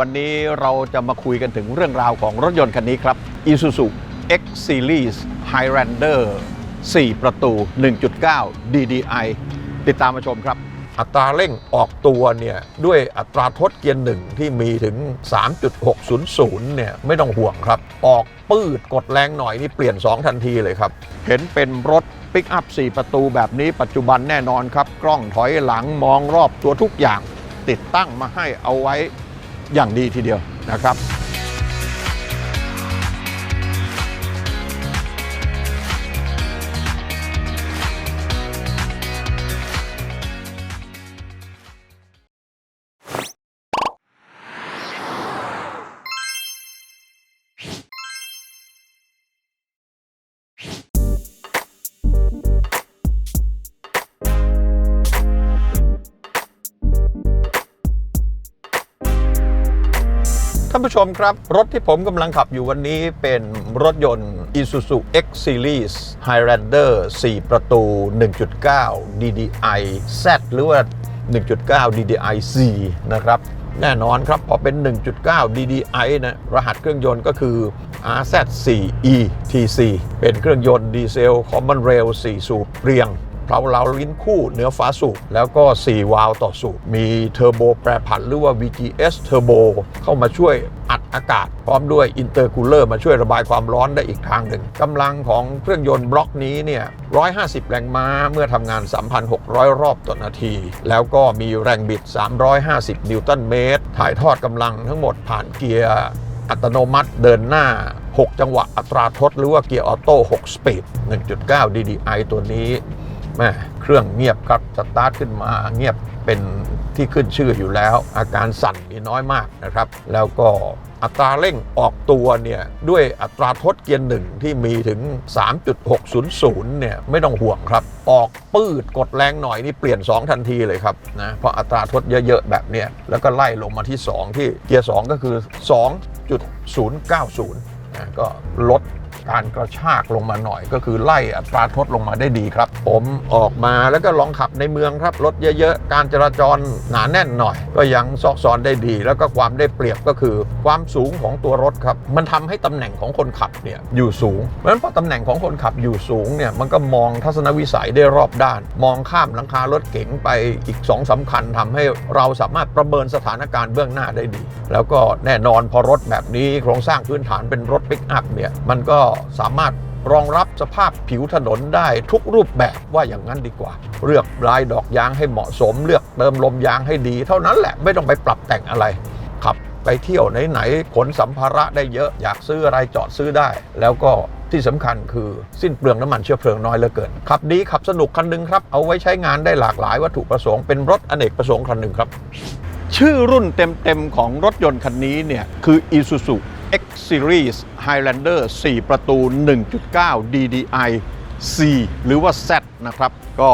วันนี้เราจะมาคุยกันถึงเรื่องราวของรถยนต์คันนี้ครับ Isuzu X Series Highlander 4 ประตู 1.9 DDI ติดตามมาชมครับ อัตราเร่งออกตัวเนี่ย ด้วยอัตราทดเกียร์หนึ่งที่มีถึง 3.600 เนี่ย ไม่ต้องห่วงครับ ออกปืดกดแรงหน่อยนี่เปลี่ยน 2 ทันทีเลยครับ เห็นเป็นรถปิกอัพ 4 ประตูแบบนี้ปัจจุบันแน่นอนครับ กล้องถอยหลังมองรอบตัวทุกอย่าง ติดตั้งมาให้เอาไว้ อย่างดีทีเดียวนะครับ ท่านผู้ชมครับ รถที่ผมกำลังขับอยู่วันนี้เป็นรถยนต์ Isuzu X Series Highlander 4 ประตู 1.9 DDI Z หรือว่า 1.9 DDI C นะครับ แน่นอนครับ พอเป็น 1.9 DDI นะรหัสเครื่องยนต์ก็คือ RZ4E TC เป็นเครื่องยนต์ดีเซล Common Rail 4สูบเรียง ลาเลาลิ้นคู่เหนือฟ้าสูบแล้วก็ 4 วาล์วต่อสูบมีเทอร์โบแปรผันหรือว่า VGS Turbo เข้ามาช่วยอัดอากาศ พร้อมด้วยอินเตอร์คูลเลอร์มาช่วยระบายความร้อนได้อีกทางหนึ่งกำลังของเครื่องยนต์บล็อกนี้เนี่ย150 แรงม้าเมื่อทำงาน 3,600 รอบต่อนาที แล้วก็มีแรงบิด 350 นิวตันเมตร ถ่ายทอดกำลังทั้งหมดผ่านเกียร์อัตโนมัติเดินหน้า 6 จังหวะอัตราทดหรือว่าเกียร์ออโต้ 6 สปีด 1.9 DDI ตัวนี้ แม่เครื่องเงียบครับสตาร์ทขึ้นมาเงียบเป็นที่ขึ้นชื่ออยู่แล้ว อาการสั่นมีน้อยมากนะครับ แล้วก็อัตราเร่งออกตัวเนี่ยด้วยอัตราทดเกียร์หนึ่งที่มีถึง 3.600 เนี่ยไม่ต้องห่วงครับ ออกปืดกดแรงหน่อยนี่เปลี่ยน 2 ทันทีเลยครับนะเพราะอัตราทดเยอะๆ แบบเนี้ยแล้วก็ไล่ลงมาที่ 2 ที่เกียร์ 2 ก็คือ 2.090นะก็ลด การกระชากลงมาหน่อย ก็คือไล่อัตราทดลงมาได้ดีครับ ผมออกมาแล้วก็ลองขับในเมืองครับรถเยอะๆ การจราจรหนาแน่นหน่อย ก็ยังซอกซอนได้ดี แล้วก็ความได้เปรียบก็คือความสูงของตัวรถครับ มันทำให้ตำแหน่งของคนขับเนี่ยอยู่สูงเพราะฉะนั้นพอตำแหน่งของคนขับอยู่สูงเนี่ยมันก็มองทัศนวิสัยได้รอบด้าน มองข้ามหลังคารถเก๋งไปอีกสองสำคัญทำให้เราสามารถประเมินสถานการณ์เบื้องหน้าได้ดี แล้วก็แน่นอนพอรถแบบนี้โครงสร้างพื้นฐานเป็นรถปิกอัพเนี่ยมันก็สามารถรองรับสภาพผิวถนนได้ทุกรูปแบบว่าอย่างนั้นดีกว่า เลือกลายดอกยางให้เหมาะสม เลือกเติมลมยางให้ดี เท่านั้นแหละไม่ต้องไปปรับแต่งอะไรขับไปเที่ยวไหนๆขนสัมภาระได้เยอะอยากซื้ออะไรจอดซื้อได้ แล้วก็ที่สำคัญคือสิ้นเปลืองน้ำมันเชื้อเพลิงน้อยเหลือเกิน ขับดีขับสนุกคันหนึงครับ เอาไว้ใช้งานได้หลากหลายวัตถุประสงค์เป็นรถอเนกประสงค์คันหนึ่งครับ ชื่อรุ่นเต็มๆของรถยนต์คันนี้เนี่ยคือ Isuzu X Series Highlander 4 ประตู 1.9 DDI C หรือว่า Z นะครับ ก็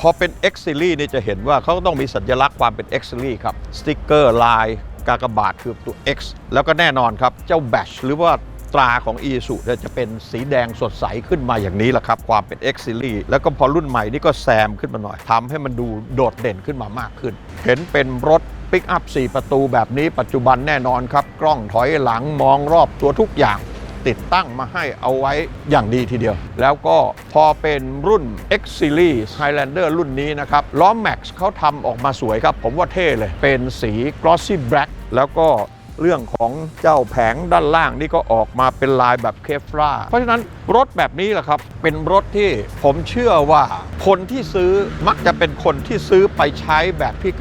พอเป็น X Series เนี่ยจะเห็นว่าเขาต้องมีสัญลักษณ์ความเป็น X Series ครับ สติ๊กเกอร์ลายกากบาทคือตัว X แล้วก็แน่นอนครับ เจ้าแบชหรือว่าตราของ i s u เนี่ยจะเป็นสีแดงสดใสขึ้นมาอย่างนี้แหละครับ ความเป็น X Series แล้วก็พอรุ่นใหม่นี่ก็แซมขึ้นมาหน่อยทำให้มันดูโดดเด่นขึ้นมามากขึ้น เห็นเป็นรถ ปิกอัพ 4 ประตูแบบนี้ปัจจุบันแน่นอนครับ กล้องถอยหลังมองรอบตัวทุกอย่างติดตั้งมาให้เอาไว้อย่างดีทีเดียว แล้วก็พอเป็นรุ่น X Series Highlander รุ่นนี้นะครับ ล้อแม็กซ์เขาทำออกมาสวยครับ ผมว่าเท่เลย เป็นสี glossy black แล้วก็เรื่องของเจ้าแผงด้านล่างนี่ก็ออกมาเป็นลายแบบเคฟราเพราะฉะนั้นรถแบบนี้แหละครับ เป็นรถที่ผมเชื่อว่าคนที่ซื้อมักจะเป็นคนที่ซื้อไปใช้แบบที่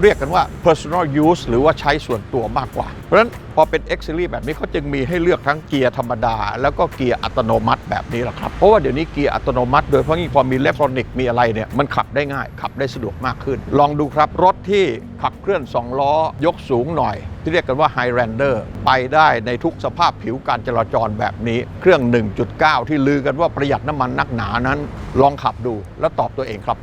เรียกกันว่า personal use หรือว่าใช้ส่วนตัวมากกว่า เพราะฉะนั้นพอเป็น X Series แบบนี้เขาจึงมีให้เลือกทั้งเกียร์ธรรมดา แล้วก็เกียร์อัตโนมัติแบบนี้แหละครับ เพราะว่าเดี๋ยวนี้เกียร์อัตโนมัติ โดยเฉพาะยิ่งพอมีอิเล็กทรอนิกส์มีอะไรเนี่ยมันขับได้ง่าย ขับได้สะดวกมากขึ้น ลองดูครับ รถที่ขับเคลื่อน 2 ล้อยกสูงหน่อย ที่เรียกกันว่า Highlander ไปได้ในทุกสภาพผิวการจราจรแบบนี้ เครื่อง 1.9 ที่ลือกันว่าประหยัดน้ำมันนักหนานั้น ลองขับดูแล้วตอบตัวเองครับ